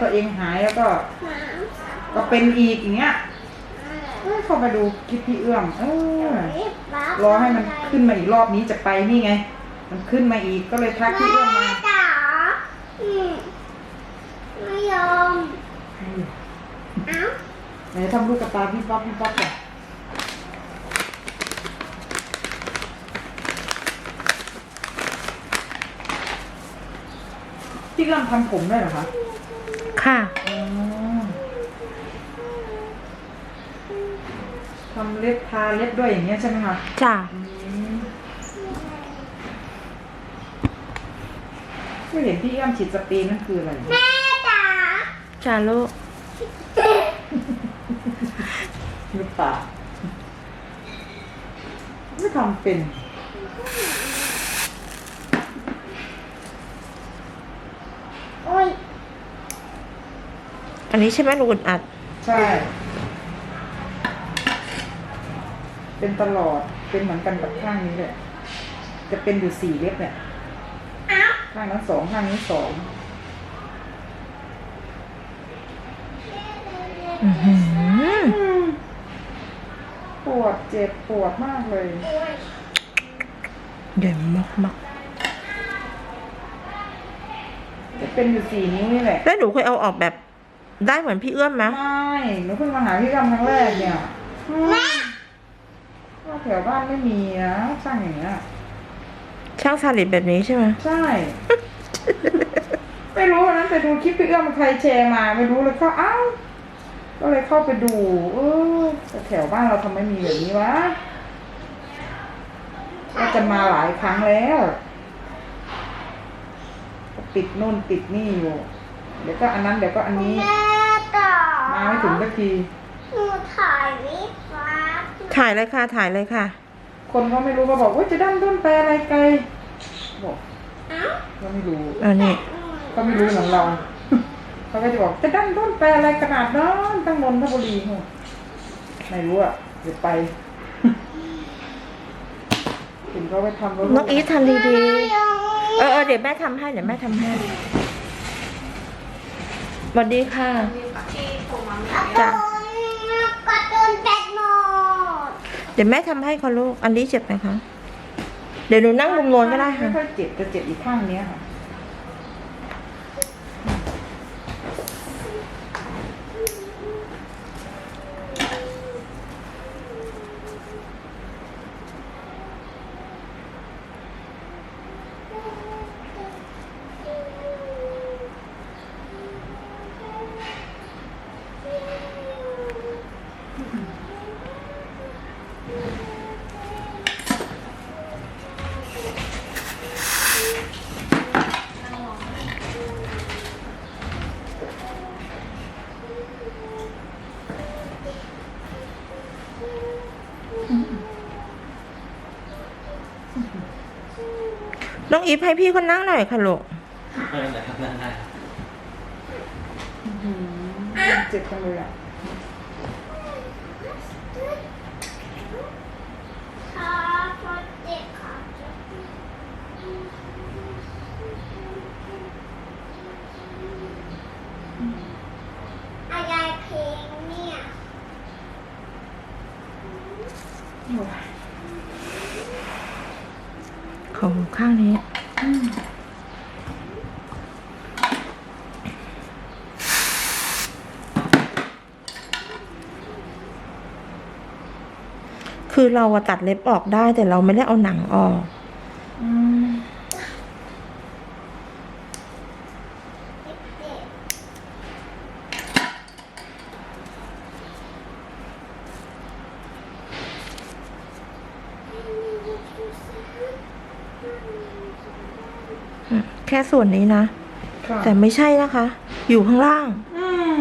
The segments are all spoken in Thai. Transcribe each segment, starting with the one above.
ตัวเองหายแล้วก็ ก็เป็นอีกอย่างเงี้ยเอ้ยเข้ามาดูคลิปพี่เอื้อมเออรอให้มันขึ้นมาอีกรอบนี้จะไปนี่ไง มันขึ้นมาอีกก็เลยทักพี่เอื้อมมาจ๋าอืมไม่ยอมเอ้าไหนทำลูกกระตาพี่ป๊อปพี่ป๊อปก่อนพี่เอื้อมทำผมได้เหรอคะ ค่ะอ๋อทำเล็บทาเล็บด้วยอย่างเงี้ยใช่ไหมคะจ้ะอืมไม่เห็นพี่เอื้อมฉีดสเปรย์นั่นคืออะไรแม่จ๋าจ้าลูกหรือเปล่าไม่ทำเป็น โอ้ย อั นนี้ใช่ไหมลูกอุดอัด ใช่ เป็นตลอด เป็นเหมือนกันกับข้างนี้เลยจะเป็นอยู่สี่เล็บเนี่ยเอ้าข้างนั้นสองข้างนี้สองอื้อหืออืมปวดเจ็บปวดมากเลยโอ้ยใหญ่มากมากจะเป็นอยู่สี่นิ้วนี่แหละ แล้วหนูเคยเอาออกแบบ ได้เหมือนพี่เอื้อมไหมไม่หนูเพิ่งมาหาพี่กำครั้งแรกเนี่ยว่าแถวบ้านไม่มีนะช่างอย่างเงี้ยช่างสลิดแบบนี้ใช่ไหมใช่ ไม่รู้วันนั้นไปดูคลิปพี่เอื้อมใครแชร์มาไม่รู้เลยก็เอ้าก็เลยเข้าไปดู เออแต่แถวบ้านเราทำไมมีแบบนี้วะก็จะมาหลายครั้งแล้วก็ติดนู่นติดนี่อยู่ เดี๋ยวก็อันนั้นเดี๋ยวก็อันนี้แม่จ๋า มาไม่ถึงสักทีหนูถ่ายวิบวับถ่ายเลยค่ะ ถ่ายเลยค่ะ คนก็ไม่รู้ก็บอกว่าจะดั้นต้นแปลอะไรไกลบอกเอ้าก็ไม่รู้อันนี้ ก็ไม่รู้เหมือนเราเขาก็จะบอกจะดั้นต้นแปลอะไรขนาดนั้นตั้งนนทบุรีโหไม่รู้อะเดี๋ยวไปถึงเขาไปทำรถน้องอีททำดีไม่ยอมๆเออเออเดี๋ยวแม่ทำให้เดี๋ยวแม่ทำให้สวัสดีค่ะ จ้ะกระตุ้นแตกหมดเดี๋ยวแม่ทำให้ค่ะลูก อันนี้เจ็บไหมคะ เดี๋ยวหนูนั่งมุมโน้นก็ได้ไม่ค่ะค่อยเจ็บจะเจ็บอีกข้างเนี้ยค่ะ น้องอีฟให้พี่คนนั่งหน่อยค่ะลูกไม่เป็นไรครับนั่งได้อืมเจ็บจังเลยอะขาพอเจ็บขาเจ็บอะไรเพลงเนี่ย ของข้างนี้คือเราอะตัดเล็บออกได้แต่เราไม่ได้เอาหนังออก อืม แค่ส่วนนี้นะ ค่ะแต่ไม่ใช่นะคะ อยู่ข้างล่าง อืม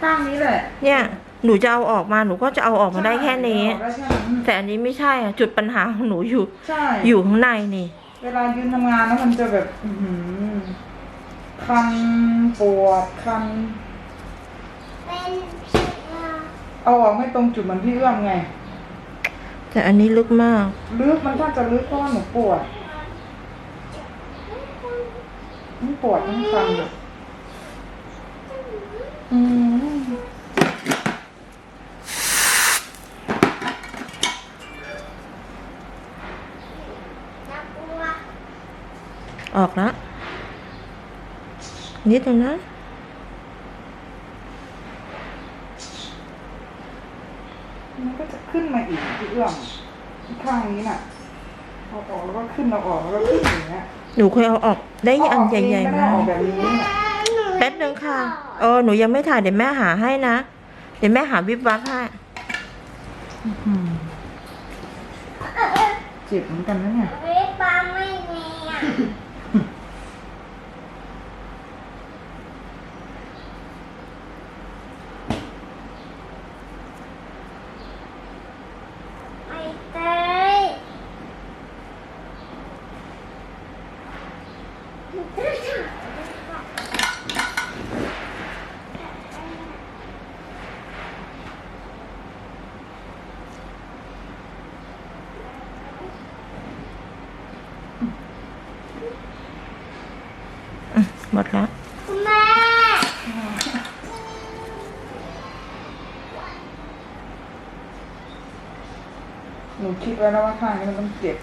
ข้างนี้แหละเนี่ย หนูจะเอาออกมาหนูก็จะเอาออกมาได้แค่นี้ได้แค่นั้นแต่อันนี้ไม่ใช่อะจุดปัญหาของหนูอยู่ ใช่อยู่ข้างในนี่ เวลายืนทำงานแล้วมันจะแบบ อือหือคันปวดคันเป็นผิดมาเอาออกไม่ตรงจุดเหมือนพี่เอื้อมไง แต่อันนี้ลึกมาก ลึกมันถ้าจะลึกเพราะว่าหนูปวด มันปวดมันคันแบบอืมน่ากลัวออกแล้วนิดนึงนะมันก็จะขึ้นมาอีกพี่เอื้อมข้างนี้น่ะ เอาออกแล้วก็ขึ้นเอาออกแล้วก็ขึ้นอย่างเงี้ยหนูเคยเอาออกได้อันใหญ่ๆไม่ได้มาออกกแบบนี้น่ะแป๊บนึงค่ะ เออหนูยังไม่ถ่ายเดี๋ยวแม่หาให้นะ เดี๋ยวแม่หาวิบวับให้อืมเจ็บเหมือนกันนะเนี่ยเฮ้ยปลาไม่มีอะไม่เต้ย อืม หมดแล้วคุณแม่หนูคิดไว้แล้วว่าข้างนี้มันต้องเจ็บ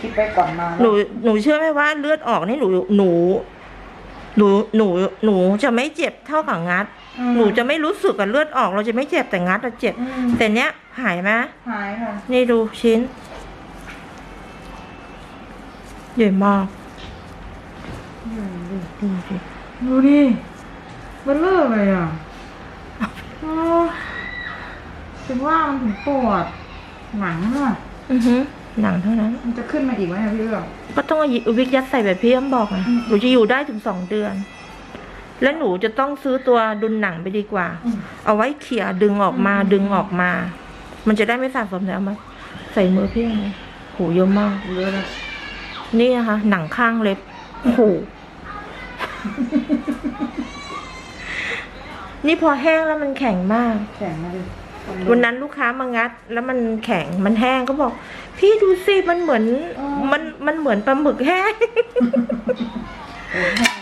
คิดไปก่อนมาหนูหนูเชื่อไหมว่าเลือดออกนี่หนูหนูหนูหนูหนูจะไม่เจ็บเท่ากับงัดอืมหนูจะไม่รู้สึกกับเลือดออก เราจะไม่เจ็บแต่งัดเราเจ็บอืมแต่เนี้ยหายไหมหายค่ะ นี่ดูชิ้น ใหญ่มากอืม ดิดูสิดูดิมันเลิกเลยอะถึงว่ามันถึงปวดหนังอะอือหือหนังเท่านั้น มันจะขึ้นมาอีกไหมพี่เอื้อมก็ต้องเอาวิกยัดใส่แบบพี่อ้ำบอกไงหนูจะอยู่ได้ถึงสองเดือน และหนูจะต้องซื้อตัวดุลหนังไปดีกว่า เอาไว้เขี่ยดึงออกมาดึงออกมา มันจะได้ไม่สะสมแล้วมาใส่มือพี่เลยโหเยอะมากเยอะเลยนี่นะคะหนังข้างเล็บ นี่พอแห้งแล้วมันแข็งมาก แข็งมาเลยวันนั้นลูกค้ามางัด แล้วมันแข็งมันแห้งก็บอก พี่ดูสิมันเหมือน มันมันเหมือนปลาหมึกแห้งเออแห้ง